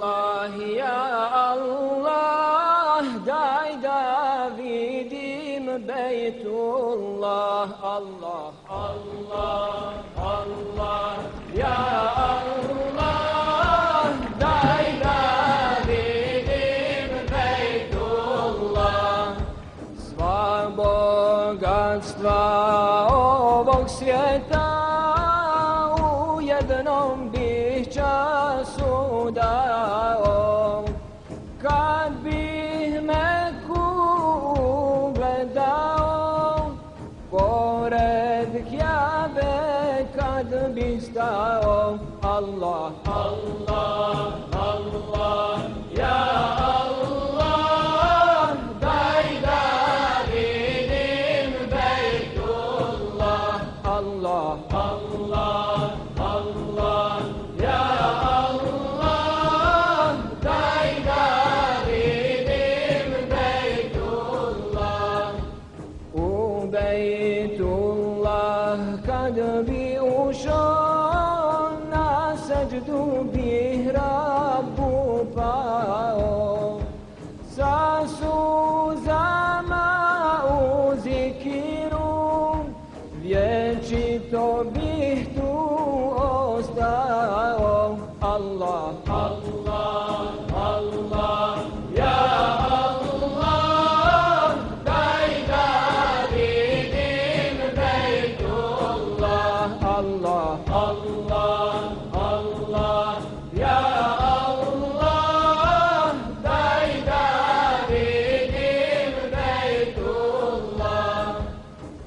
Allah ya Allah Day Davidim Beytullah Allah Allah Allah Ya Allah Day Davidim Beytullah. Sva bogatstva ovog Kjabe kad bih stao, Allah, Allah, Allah, ja Allah, daj da vidim Bejtullah, Allah, Allah, kad bi ušao na seđdu bih Rabbu pao. Sa suzama u zikiru vječito bih tu Allah, Allah, Allah, ja Allah, daj da vidim Bejtullah.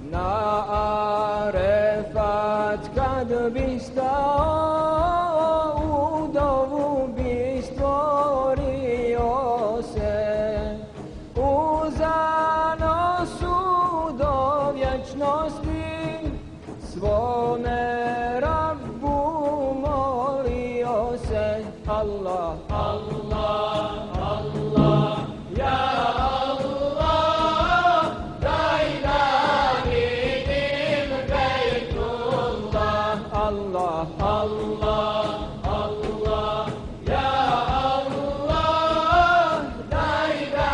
Na Arefat kad bi svome Rabbu molio se Allah, Allah, Allah, ja Allah, daj da vidim Bejtullah, Allah, Allah, Allah, ja Allah, daj da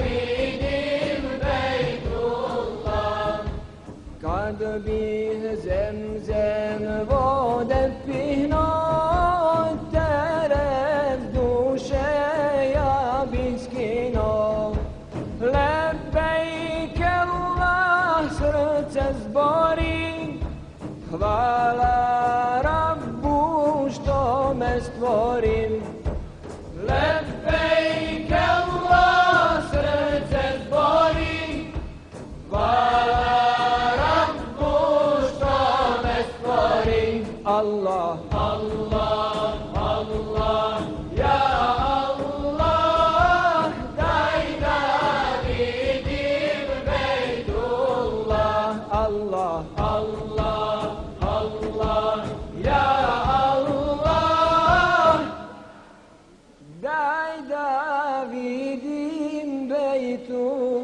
vidim Bejtullah. زمزم vodem pihno Terem duše ja biskino Lebejk Allah srce zbori Hvala Rabbu što me stvori Allah Allah Allah ya Allah Dayda bidim Beytullah Allah Allah Allah ya Allah Dayda bidim Beytullah